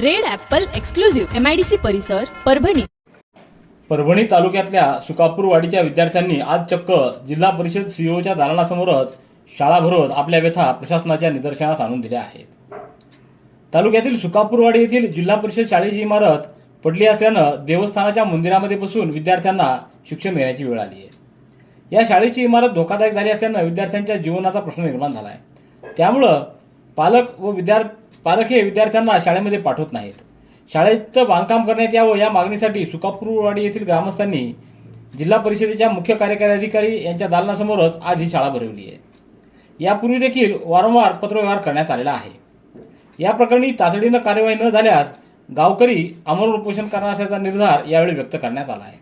Red apple exclusive MIDC परिसर परभणी. परभणी तालुक्यातल्या सुकापूरवाडीच्या विद्यार्थ्यांनी आज चक्क जिल्हा परिषद सीओच्या दालनासमोरच शाळा भरवत आपल्या व्यथा प्रशासनाच्या निदर्शनास आणून दिल्या आहेत. तालुक्यातील सुकापूरवाडी येथील जिल्हा परिषद शाळेची इमारत पडली असल्यानं देवस्थानाच्या मंदिरामध्ये बसून विद्यार्थ्यांना शिक्षण घेण्याची वेळ आली आहे. या शाळेची इमारत धोकादायक झाली असल्यानं विद्यार्थ्यांच्या जीवनाचा प्रश्न निर्माण झाला आहे त्यामुळं पालक व विद्यार्थी पालक हे विद्यार्थ्यांना शाळेमध्ये पाठवत नाहीत. शाळेत बांधकाम करण्यात यावं या मागणीसाठी सुकापूरवाडी येथील ग्रामस्थांनी जिल्हा परिषदेच्या मुख्य कार्यकारी अधिकारी यांच्या दालनासमोरच आज ही शाळा भरवली आहे. यापूर्वी देखील वारंवार पत्रव्यवहार करण्यात आलेला आहे. या प्रकरणी तातडीनं कार्यवाही न झाल्यास गावकरी अमर उपोषण करणार असल्याचा निर्धार यावेळी व्यक्त करण्यात आला आहे.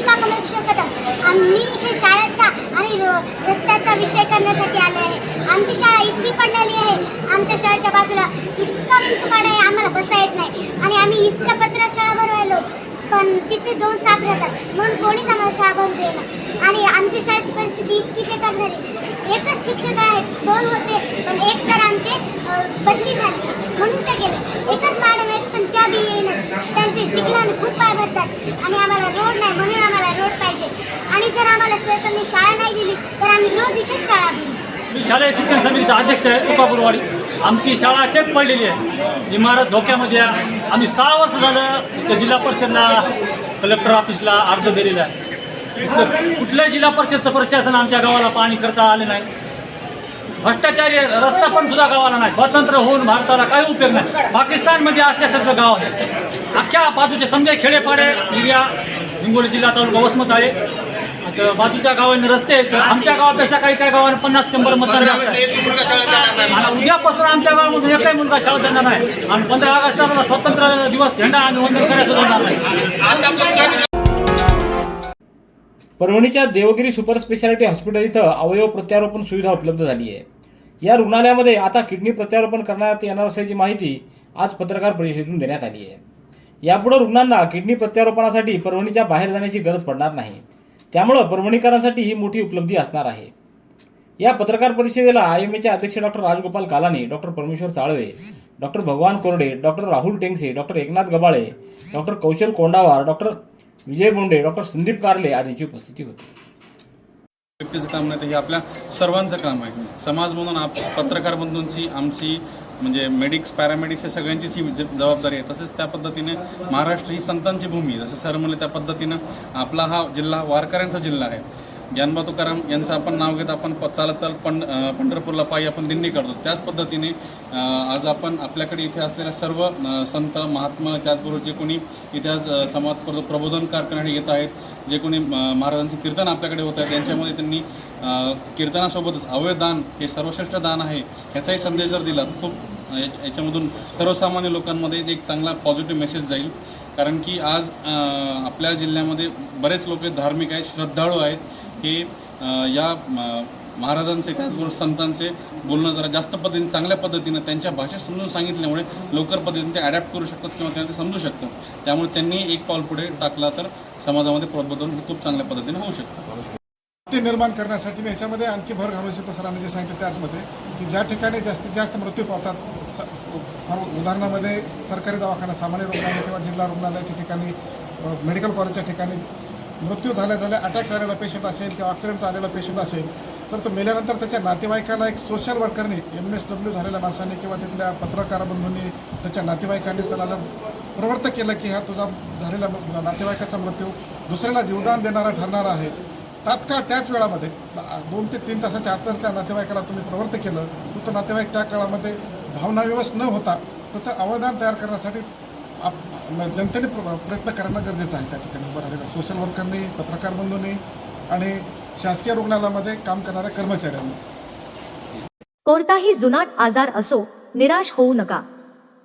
आम्ही इथे शाळेचा आणि रो- रस्त्याचा विषय करण्यासाठी आले आहे. आमची शाळा इतकी पडलेली आहे. आमच्या शाळेच्या बाजूला इतका विंचुकाड आहे आम्हाला बसा येत नाही. आणि आम्ही इतकं पत्र शाळा भरवायलो. पण तिथे दोन साप राहतात. म्हणून कोणीच आम्हाला शाळा भरू देणार आणि आमच्या शाळेची परिस्थिती इतकी बेकार झाली. एकच शिक्षक आहेत दोन होते पण एक सर आमचे बदली झाली. म्हणून ते गेले. एकच मॅडम आहेत पण त्या बी येईन. त्यांचे चिखलाने खूप पाय भरतात. आणि आम्हाला रोड नाही म्हणून पाहिजे. आणि जर आम्हाला सरकारने शाळा नाही दिली तर आम्ही रोज इथेच शाळा दिली मी शालेय शिक्षण समितीचा अध्यक्ष आहे तुकापूरवाडी आमची शाळा चेक पडलेली आहे. इमारत धोक्यामध्ये आहे. आम्ही सहा वर्ष झालं तर जिल्हा परिषदला कलेक्टर ऑफिसला अर्ज दिलेला आहे. कुठल्याही जिल्हा परिषदचं प्रशासन आमच्या गावाला पाणी करता आले नाही. भ्रष्टाचारी रस्ता पण सुद्धा गावाला नाही. स्वतंत्र होऊन भारताला काही उपयोग नाही. पाकिस्तानमध्ये असल्यासारखं गाव आहे. अख्ख्या बाजूचे समजा खेडेपाडे एरिया हिंगोली जिल्हा तालुका वसमत आहे. आता बाजूच्या गावांनी रस्ते आहेत. आमच्या गावापेक्षा काही काही गावांना पन्नास शंभर मतदान जास्त आहे. आणि उद्यापासून आमच्या गावामधून एकही मुलगा शाळा देणार नाही. आणि पंधरा ऑगस्टला स्वतंत्र दिवस झेंडा आम्ही वंदन करायचं देणार नाही. परभणीच्या देवगिरी सुपर स्पेशालिटी हॉस्पिटल इथं अवयव प्रत्यारोपण सुविधा उपलब्ध झाली आहे. या रुग्णालयामध्ये आता किडनी प्रत्यारोपण करण्यात येणार असल्याची माहिती आज पत्रकार परिषदेतून देण्यात आली आहे. यापुढे रुग्णांना किडनी प्रत्यारोपणासाठी परभणीच्या बाहेर जाण्याची गरज पडणार नाही. त्यामुळं परभणीकरांसाठी ही मोठी उपलब्धी असणार आहे. या पत्रकार परिषदेला आय एम एचे अध्यक्ष डॉक्टर राजगोपाल कालानी डॉक्टर परमेश्वर साळवे डॉक्टर भगवान Korde doctor Rahul Tengse doctor Eknath Gabale doctor Kaushal Kondawar doctor Vijay Bonde doctor Sandeep Karle आदींची उपस्थिती होती. व्यक्तीचं काम नाही तर हे आपल्या सर्वांचं काम आहे. समाज म्हणून आप पत्रकार बंधूंची आमची म्हणजे मेडिक्स पॅरामेडिक्स या सगळ्यांचीच ही ज- जबाबदारी आहे. तसेच त्या पद्धतीने महाराष्ट्र ही संतांची भूमी आहे. जसं सर म्हणले त्या पद्धतीनं आपला हा जिल्हा वारकऱ्यांचा जिल्हा आहे. ज्ञानबा तुकाराम यांचं आपण नाव घेत आपण प- चालत चालत पंढ पंढरपूरला पायी आपण दिंडी करतो त्याच पद्धतीने आज आपण आपल्याकडे इथे असलेल्या सर्व संत महात्मा त्याचबरोबर जे कोणी इतिहास समाज करतो प्रबोधन कारखाने येत आहेत जे कोणी अं, महाराजांचे कीर्तन आपल्याकडे होत आहे त्यांच्यामध्ये त्यांनी कीर्तनासोबतच अवयदान हे सर्वश्रेष्ठ दान आहे ह्याचाही संदेश जर दिला तर खूप याच्यामधून सर्वसामान्य लोकांमध्ये एक चांगला पॉझिटिव्ह मेसेज जाईल. कारण की आज आपल्या जिल्ह्यामध्ये बरेच लोक धार्मिक आहेत श्रद्धाळू आहेत. हे या महाराजांचे त्याचबरोबर संतांचे बोलणं जरा जास्त पद्धतीने चांगल्या पद्धतीनं त्यांच्या भाषेत समजून सांगितल्यामुळे लवकर पद्धतीने ते अडॅप्ट करू शकतात किंवा त्यांना ते समजू शकतात. त्यामुळे त्यांनी एक पाऊल पुढे टाकला तर समाजामध्ये प्रबोधन हे खूप चांगल्या पद्धतीने होऊ शकतं. ते निर्माण करण्यासाठी मी याच्यामध्ये आणखी भर घालू इच्छितो सरांनी जे सांगितलं त्याचमध्ये की ज्या ठिकाणी जास्तीत जास्त मृत्यू पावतात स- उदाहरणामध्ये सरकारी दवाखाना सामान्य रुग्णालय किंवा जिल्हा रुग्णालयाच्या ठिकाणी मेडिकल कॉलेजच्या ठिकाणी मृत्यू झाल्या झाल्या अटॅक झालेला पेशंट असेल किंवा ॲक्सिडेंट झालेला पेशंट असेल तर तो मेल्यानंतर त्याच्या नातेवाईकाला एक सोशल वर्करनी एम एस डब्ल्यू झालेल्या माणसाने किंवा तिथल्या पत्रकार बंधूंनी त्याच्या नातेवाईकांनी त्याला जर प्रवृत्त केलं की हा तुझा झालेला नातेवाईकाचा मृत्यू दुसऱ्याला जीवदान देणारा ठरणार आहे तात्काळ त्याच वेळामध्ये दोन ते तीन तासाच्या आत त्या नातेवाईकाला तुम्ही प्रवृत्त केलं तर तो नातेवाईक त्या काळामध्ये भावनाविवश न होता त्याचं अवदान तयार करण्यासाठी आप जनतेने प्रयत्न करणं गरजेचं आहे. त्या ठिकाणी बरं सोशल वर्करनी पत्रकार बंधूंनी आणि शासकीय रुग्णालयामध्ये काम करणाऱ्या कर्मचाऱ्यांनी. कोणताही जुनाट आजार असो निराश होऊ नका.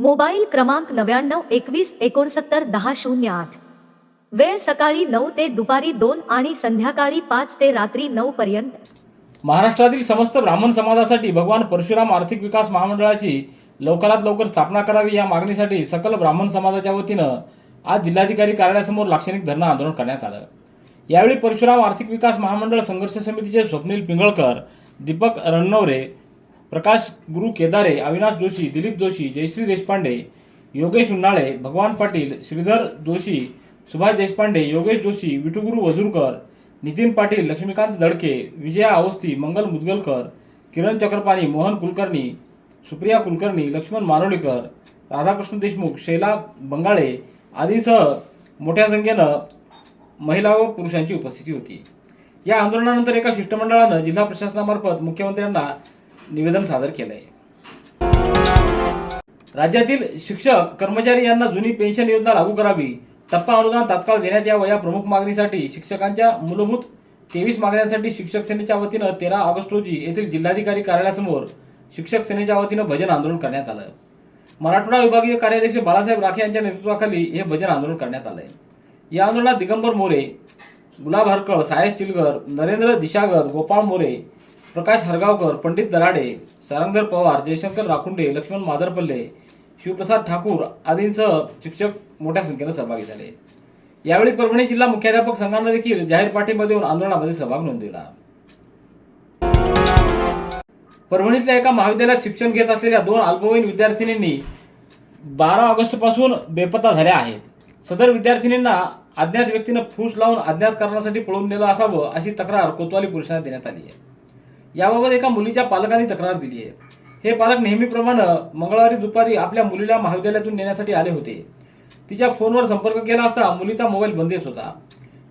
मोबाईल क्रमांक नव्याण्णव एकवीस एकोणसत्तर दहा शून्य आठ. वेळ सकाळी नऊ ते दुपारी दोन आणि संध्याकाळी पाच ते रात्री नऊ पर्यंत. महाराष्ट्रातील समस्त ब्राह्मण समाजासाठी भगवान परशुराम आर्थिक विकास महामंडळाची लवकरात लवकर स्थापना करावी या मागणीसाठी सकल ब्राह्मण समाजाच्या वतीनं आज जिल्हाधिकारी कार्यालयासमोर लाक्षणिक धरणं आंदोलन करण्यात आलं. यावेळी परशुराम आर्थिक विकास महामंडळ संघर्ष समितीचे स्वप्नील पिंगळकर दीपक रणनवरे प्रकाश गुरु केदारे अविनाश जोशी दिलीप जोशी जयश्री देशपांडे योगेश उन्हाळे भगवान पाटील श्रीधर जोशी सुभाष देशपांडे योगेश जोशी विठुगुरू वजूरकर नितीन पाटील लक्ष्मीकांत दडके विजया अवस्थी मंगल मुदगलकर किरण चक्रपाणी मोहन कुलकर्णी सुप्रिया कुलकर्णी लक्ष्मण मानोलीकर राधाकृष्ण देशमुख शैला बंगाळे आदीसह मोठ्या संख्येनं महिला व पुरुषांची उपस्थिती होती. या आंदोलनानंतर एका शिष्टमंडळानं जिल्हा प्रशासनामार्फत मुख्यमंत्र्यांना निवेदन सादर केलंय. राज्यातील शिक्षक कर्मचारी यांना जुनी पेन्शन योजना लागू करावी. टप्पा अनुदान तात्काळ देण्यात यावं या प्रमुख मागणीसाठी शिक्षकांच्या मूलभूत तेवीस मागण्यांसाठी शिक्षक सेनेच्या वतीनं तेरा ऑगस्ट रोजी येथील जिल्हाधिकारी कार्यालयासमोर शिक्षक सेनेच्या वतीनं भजन आंदोलन करण्यात आलं. मराठवाडा विभागीय कार्याध्यक्ष बाळासाहेब राखे यांच्या नेतृत्वाखाली हे भजन आंदोलन करण्यात आलंय. या आंदोलनात दिगंबर मोरे गुलाब हरकळ सायस चिलगर नरेंद्र दिशागर गोपाळ मोरे प्रकाश हरगावकर पंडित दराडे सारंगधर पवार जयशंकर राखुंडे लक्ष्मण मादरपल्ले शिवप्रसाद ठाकूर आदींसह शिक्षक मोठ्या संख्येनं सहभागी झाले. यावेळी परभणी जिल्हा मुख्याध्यापक संघानं देखील जाहीर पाठिंबा देऊन आंदोलनामध्ये सहभाग नोंदविला. परभणीतल्या एका महाविद्यालयात शिक्षण घेत असलेल्या दोन अल्पवयीन विद्यार्थिनींनी बारा ऑगस्टपासून बेपत्ता झाल्या आहेत. सदर विद्यार्थिनींना अज्ञात व्यक्तीनं फूस लावून अज्ञात कारणासाठी पळून नेलं असावं अशी तक्रार कोतवाली पोलिसांना देण्यात आली आहे. याबाबत एका मुलीच्या पालकांनी तक्रार दिली आहे. हे पालक नेहमीप्रमाणे मंगळवारी दुपारी आपल्या मुलीला महाविद्यालयातून नेण्यासाठी आले होते. तिच्या फोनवर संपर्क केला असता मुलीचा मोबाईल बंद येत होता.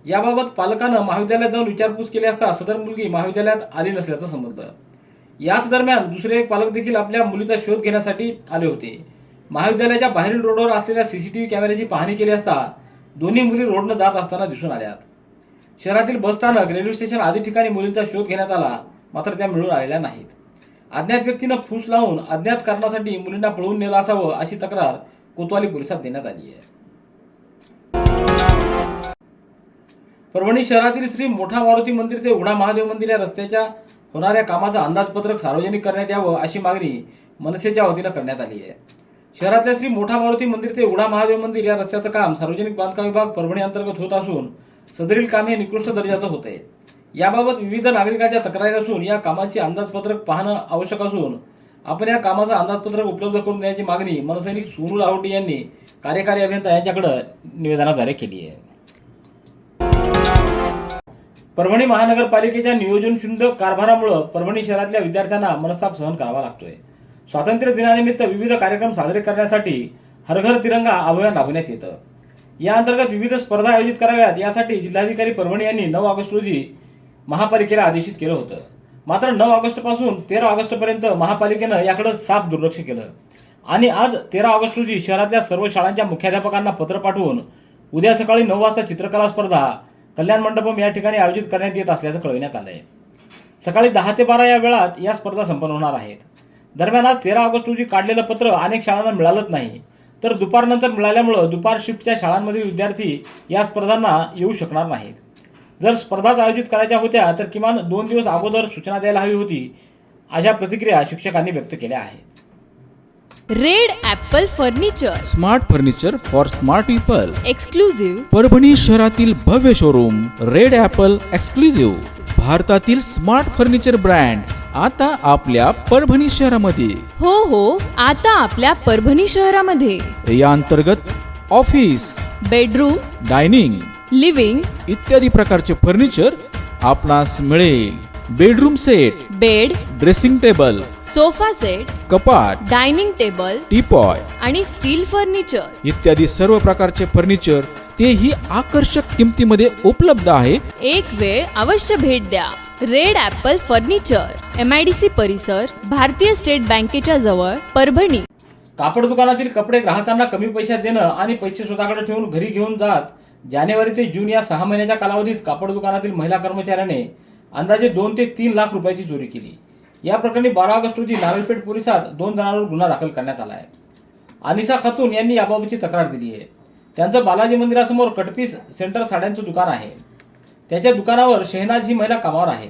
याबाबत पालकानं महाविद्यालयात जाऊन विचारपूस केली असता सदर मुलगी महाविद्यालयात आली नसल्याचं समजलं याच दरम्यान दुसरे एक पालक देखील आपल्या मुलीचा शोध घेण्यासाठी आले होते. महाविद्यालयाच्या बाहेरील रोडवर असलेल्या सीसीटीव्ही कॅमेऱ्याची पाहणी केली असता दोन्ही मुली रोडनं जात असताना दिसून आल्यात. शहरातील बसस्थानक रेल्वे स्टेशन आदी ठिकाणी मुलींचा शोध घेण्यात आला. मात्र त्या मिळून आलेल्या नाहीत. अज्ञात व्यक्तीनं फूस लावून अज्ञात कारणासाठी मुलींना पळवून नेलं असावं अशी तक्रार कोतवाली पोलिसात देण्यात आली आहे. परभणी शहरातील श्री मोठा मारुती मंदिर ते उडा महादेव मंदिर या रस्त्याच्या होणाऱ्या कामाचं अंदाजपत्रक सार्वजनिक करण्यात यावं अशी मागणी मनसेच्या वतीनं करण्यात आली आहे. शहरातल्या श्री मोठा मारुती मंदिर ते उडा महादेव मंदिर या रस्त्याचं काम सार्वजनिक बांधकाम विभाग परभणी अंतर्गत होत असून सदरील काम हे निकृष्ट दर्जाचं होत आहे याबाबत विविध नागरिकांच्या तक्रारी असून या कामाचे अंदाजपत्रक पाहणं आवश्यक असून आपण या कामाचं अंदाजपत्रक उपलब्ध करून देण्याची मागणी मनसैनिक सोनू लाहोटी यांनी कार्यकारी अभियंता यांच्याकडे निवेदनाद्वारे केली आहे. परभणी महानगरपालिकेच्या नियोजन शून्य कारभारामुळे परभणी शहरातल्या विद्यार्थ्यांना मनस्ताप सहन करावा लागतोय. स्वातंत्र्य दिनानिमित्त विविध कार्यक्रम साजरे करण्यासाठी हरघर तिरंगा अभियान राबवण्यात येतं. या अंतर्गत विविध स्पर्धा आयोजित कराव्यात यासाठी जिल्हाधिकारी परभणी यांनी नऊ ऑगस्ट रोजी महापालिकेला आदेशित केलं होतं. मात्र नऊ ऑगस्टपासून तेरा ऑगस्ट पर्यंत महापालिकेनं याकडे साफ दुर्लक्ष केलं. आणि आज तेरा ऑगस्ट रोजी शहरातल्या सर्व शाळांच्या मुख्याध्यापकांना पत्र पाठवून उद्या सकाळी नऊ वाजता चित्रकला स्पर्धा कल्याण मंडपम या ठिकाणी आयोजित करण्यात येत असल्याचं कळविण्यात आलंय. सकाळी दहा ते बारा या वेळात या स्पर्धा संपन्न होणार आहेत. दरम्यान आज तेरा ऑगस्ट रोजी काढलेलं पत्र अनेक शाळांना मिळालंच नाही. तर दुपारनंतर मिळाल्यामुळं दुपार शिफ्टच्या शाळांमधील विद्यार्थी या स्पर्धांना येऊ शकणार नाहीत. जर स्पर्धाच आयोजित करायच्या होत्या तर किमान दोन दिवस अगोदर सूचना द्यायला हवी होती अशा प्रतिक्रिया शिक्षकांनी व्यक्त केल्या आहेत. Red Apple furniture. Smart furniture for smart people. Exclusive Parbhani शहरातील भव्य शोरूम रेड ॲपल एक्सक्लुझिव्ह. भारतातील स्मार्ट फर्निचर ब्रँड आता आपल्या परभणी शहरामध्ये. हो हो आता आपल्या परभणी शहरामध्ये. या अंतर्गत ऑफिस बेडरूम. डायनिंग लिव्हिंग इत्यादी प्रकारचे फर्निचर आपणास मिळेल. Bedroom set bed dressing table sofa set कपाट डायनिंग टेबल टीपॉय आणि स्टील फर्निचर. इत्यादी सर्व प्रकारचे फर्निचर तेही आकर्षक किमतीमध्ये उपलब्ध आहे. एक वेळ अवश्य भेट द्या. Red apple furniture M I D C परिसर भारतीय स्टेट बँकेच्या जवळ परभणी. कापड दुकानातील कपडे ग्राहकांना कमी पैशात देणं आणि पैसे स्वतःकडे ठेवून घरी घेऊन जात जानेवारी ते जून या सहा महिन्याच्या कालावधीत कापड दुकानातील महिला कर्मचाऱ्याने अंदाजे दोन ते तीन लाख रुपयाची चोरी केली. या प्रकरणी बारा ऑगस्ट रोजी नारळपेठ पोलिसात दोन जणांवर गुन्हा दाखल करण्यात आला आहे. अनिसा खातून यांनी याबाबतची तक्रार दिली आहे. त्यांचं बालाजी मंदिरासमोर कटपीस सेंटर साड्यांचं दुकान आहे. त्याच्या दुकानावर शहनाज ही महिला कामावर आहे.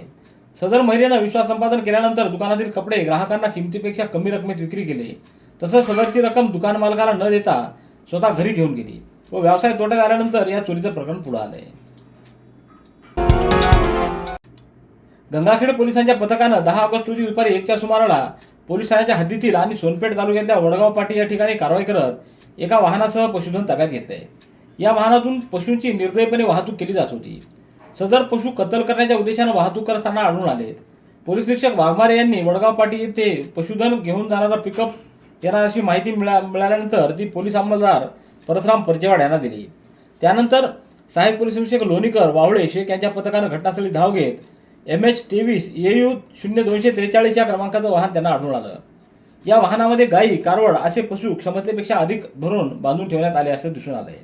सदर महिलेनं विश्वास संपादन केल्यानंतर दुकानातील कपडे ग्राहकांना किमतीपेक्षा कमी रकमेत विक्री केले. तसंच सदरची रक्कम दुकान मालकाला न देता स्वतः घरी घेऊन गेली. व व्यवसाय तोट्यात आल्यानंतर या चोरीचं प्रकरण पुढे आलंय. गंगाखेड पोलिसांच्या पथकानं दहा ऑगस्ट रोजी दुपारी एकच्या सुमाराला पोलीस ठाण्याच्या हद्दीतील आणि सोनपेठ तालुक्यातल्या वडगाव पाटी या ठिकाणी कारवाई करत एका वाहनासह पशुधन ताब्यात घेतले या वाहनातून पशूंची निर्दयपणे वाहतूक केली जात होती. सदर पशु कत्तल करण्याच्या उद्देशानं वाहतूक करताना आढळून आलेत. पोलीस निरीक्षक वाघमारे यांनी वडगाव पाटी येथे पशुधन घेऊन जाणारा पिकअप येणार अशी माहिती मिळा मिळाल्यानंतर ती पोलीस अंमलदार परशुराम परजेवाड यांना दिली. त्यानंतर सहाय्यक पोलीस निरीक्षक लोणीकर वावळे शेख यांच्या पथकानं घटनास्थळी धाव घेत एम एच तेवीस ए यू शून्य दोनशे त्रेचाळीस या क्रमांकाचं वाहन त्यांना आढळून आलं. या वाहनामध्ये गायी कारवड असे पशु क्षमतेपेक्षा अधिक भरून बांधून ठेवण्यात आले असे दिसून आले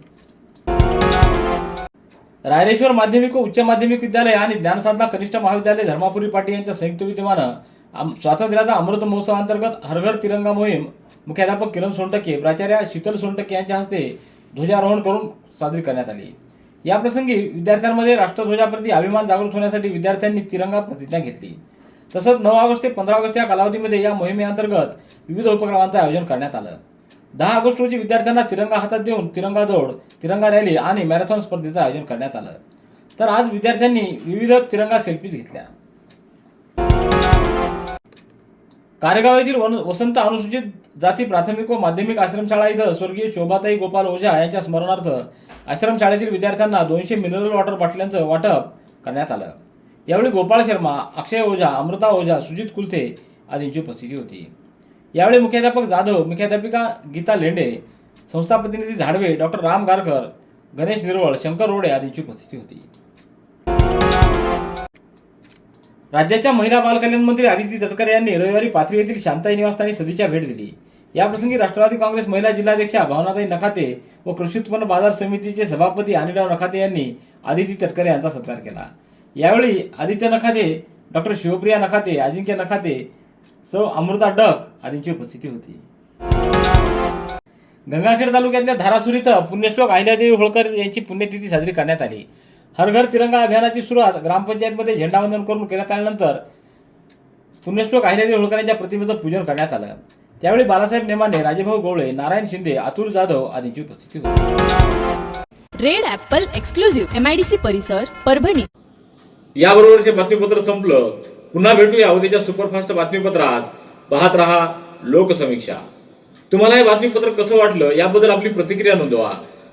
रायरेश्वर माध्यमिक व उच्च माध्यमिक विद्यालय आणि ज्ञानसाधना कनिष्ठ महाविद्यालय धर्मापुरी पाटी यांच्या संयुक्त विद्यमानं स्वातंत्र्याचा अमृत महोत्सवांतर्गत हरघर तिरंगा मोहीम मुख्याध्यापक किरण सोनटके प्राचार्य शीतल सोनटके यांच्या हस्ते ध्वजारोहण करून साजरी करण्यात आली. या प्रसंगी विद्यार्थ्यांमध्ये राष्ट्रध्वजाप्रती अभिमान जागृत होण्यासाठी विद्यार्थ्यांनी तिरंगा प्रतिज्ञा घेतली. तसंच नऊ ऑगस्ट ते पंधरा ऑगस्ट या कालावधीमध्ये या मोहिमेअंतर्गत विविध उपक्रमांचं आयोजन करण्यात आलं. दहा ऑगस्ट रोजी विद्यार्थ्यांना तिरंगा हातात देऊन तिरंगा दौड तिरंगा रॅली आणि मॅरेथॉन स्पर्धेचं आयोजन करण्यात आलं. तर आज विद्यार्थ्यांनी विविध तिरंगा सेल्फीज घेतल्या. कारेगाव येथील वन- वसंत अनुसूचित जाती प्राथमिक व माध्यमिक आश्रमशाळा इथं स्वर्गीय शोभाताई गोपाल ओझा यांच्या स्मरणार्थ आश्रमशाळेतील विद्यार्थ्यांना दोनशे मिनरल वॉटर बाटल्यांचं वाटप करण्यात आलं. यावेळी गोपाळ शर्मा अक्षय ओझा अमृता ओझा सुजित कुलथे आदींची उपस्थिती होती. यावेळी मुख्याध्यापक जाधव मुख्याध्यापिका गीता लेंडे संस्था प्रतिनिधी झाडवे डॉक्टर राम गारकर गणेश निर्वळ शंकर रोडे आदींची उपस्थिती होती. राज्याच्या महिला बालकल्याण मंत्री आदिती तटकरे यांनी रविवारी पाथरी येथील शांताई निवासस्थानी सदीच्या भेट दिली. याप्रसंगी राष्ट्रवादी काँग्रेस महिला जिल्हाध्यक्षा भावनाताई नखाते व कृषी उत्पन्न बाजार समितीचे सभापती अनिलराव नखाते यांनी आदिती तटकरे यांचा सत्कार केला. यावेळी आदित्य नखाते डॉक्टर शिवप्रिया नखाते अजिंक्य नखाते सौ. अमृता डक आदींची उपस्थिती होती. गंगाखेड तालुक्यातल्या धारासूर इथं पुण्यश्लोक अहिल्यादेवी होळकर यांची पुण्यतिथी साजरी करण्यात आली. हर घर तिरंगा अभियानाची सुरुवात ग्रामपंचायतमध्ये झेंडावंदन करून करण्यात आल्यानंतर पुण्यश्लोक अहिल्यादेवी होळकर यांच्या प्रतिमेचं पूजन करण्यात आलं. त्यावेळी बालासाहेब नेमाने राजेभाऊ गवळे नारायण शिंदे अतुल जाधव आदींची उपस्थिती होती. Red apple exclusive M I D C परिसर परभणी. याबरोबरचे बातमीपत्र संपलं. पुन्हा भेटूया उद्याच्या सुपरफास्ट बातमीपत्रात. पाहत रहा लोकसमीक्षा. तुम्हाला हे बातमीपत्र कसं वाटलं याबद्दल आपली प्रतिक्रिया नोंदवा.